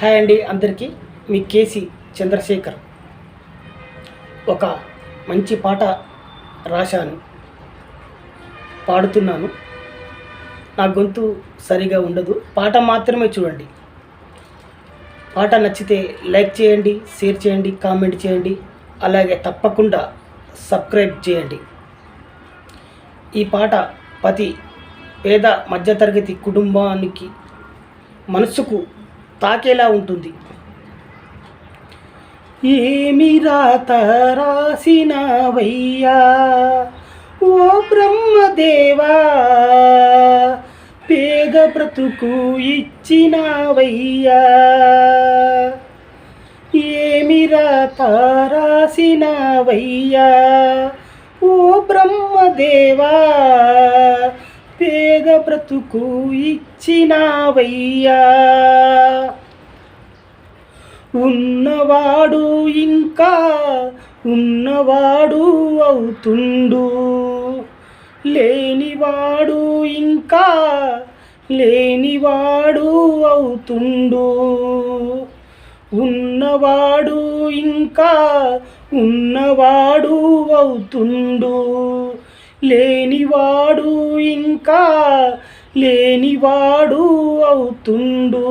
Hi అండి అందరికీ మీ KC Chandrasekhar. ఒక మంచి పాట రాశాను. పాడుతున్నాను. నా గొంతు సరిగా ఉండదు. పాట మాత్రమే చూడండి. పాట నచ్చితే లైక్ చేయండి షేర్ చేయండి కామెంట్ చేయండి అలాగే తప్పకుండా సబ్స్క్రైబ్ చేయండి. ఈ పాట ప్రతి పేద మధ్యతరగతి కుటుంబానికి మనసుకు తాకేలా ఉంటుంది. ఏమి రాత రాసినవయ్యా? ఓ బ్రహ్మదేవా పేద బ్రతుకు ఇచ్చినవయ్యా? ఏమి రాత రాసినవయ్యా? ఓ బ్రహ్మదేవా పేద బ్రతుకు ఇచ్చినవయ్యా. ఉన్నవాడు ఇంకా ఉన్నవాడు అవుతుండు. లేనివాడు ఇంకా లేనివాడు అవుతుండు. ఉన్నవాడు ఇంకా ఉన్నవాడు అవుతుండు. లేనివాడు ఇంకా లేనివాడు అవుతుండు.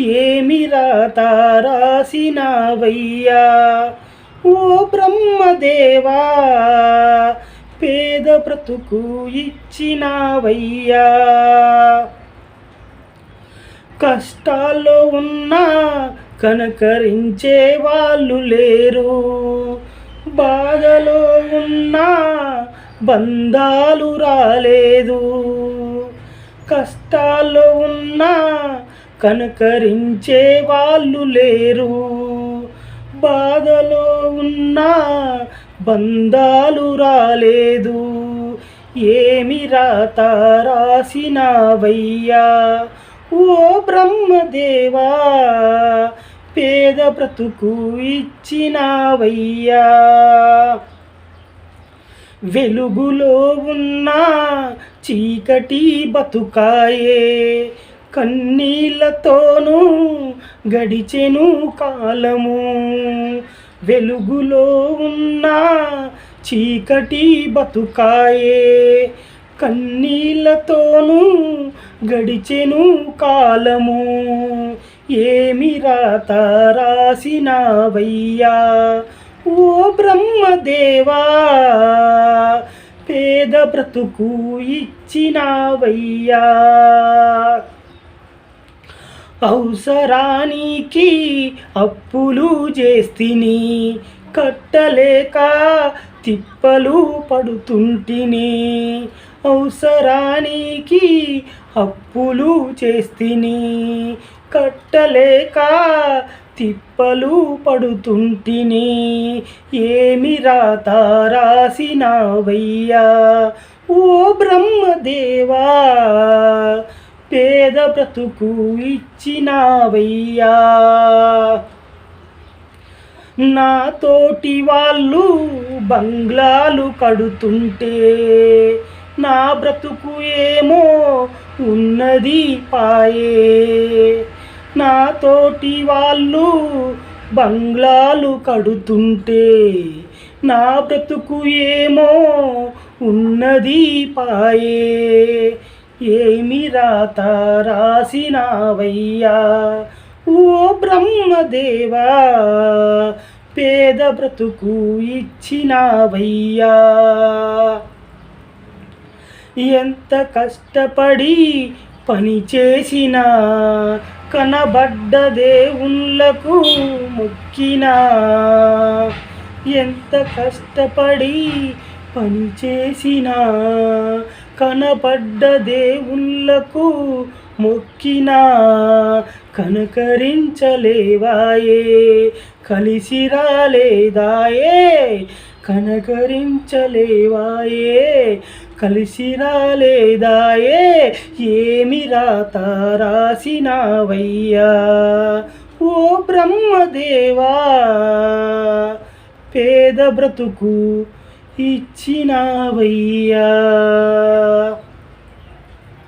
ఏమి రాత రాసినవయ్యా? ఓ బ్రహ్మదేవా పేద బ్రతుకు ఇచ్చినావయ్యా? కష్టాల్లో ఉన్నా కనకరించే వాళ్ళు లేరు. బాధలో ఉన్నా బంధాలు రాలేదు. కష్టాల్లో ఉన్నా కనకరించే వాళ్ళు లేరు. బాధలో ఉన్నా బంధాలు రాలేదు. ఏమి రాత రాసినవయ్యా? ఓ బ్రహ్మదేవా పేద బ్రతుకు ఇచ్చినవయ్యా? వెలుగులో ఉన్న చీకటి బతుకాయే. కన్నీళ్ళతోనూ గడిచెను కాలము. వెలుగులో ఉన్న చీకటి బతుకాయే. కన్నీళ్ళతోనూ గడిచెను కాలము. ఏమి రాత రాసినావయ్యా? ఓ బ్రహ్మదేవా పేద బ్రతుకు ఇచ్చినావయ్యా. అవసరానికి అప్పులు చేస్తిని కట్టలేక తిప్పలు పడుతుంటిని. అవసరానికి అప్పులు చేస్తిని కట్టలేక తిప్పలు పడుతుంటిని. ఏమి రాత రాసినావయ్యా? ఓ బ్రహ్మదేవా పేద బ్రతుకు ఇచ్చినావయ్యా? నా తోటి వాళ్ళు బంగ్లాలు కడుతుంటే నా బ్రతుకు ఏమో ఉన్నది పాయే. నాతోటి వాళ్ళు బంగ్లాలు కడుతుంటే నా బ్రతుకు ఏమో ఉన్నది పాయే. ఏమి రాత రాసినావయ్యా? ఓ బ్రహ్మదేవా పేద బ్రతుకు ఇచ్చినావయ్యా? ఎంత కష్టపడి పని చేసినా కనబడ్డ దేవుళ్ళకు మొక్కినా. ఎంత కష్టపడి పని చేసినా. కనపడ్డ దేవుళ్ళకు మొక్కినా కనకరించలేవాయే కలిసి రాలేదాయే కనకరించలేవాయే కలిసి రాలేదాయే ఏమి రాత రాసినావయ్యా? ఓ బ్రహ్మదేవా పేద బ్రతుకు ఇచ్చినావయ్యా?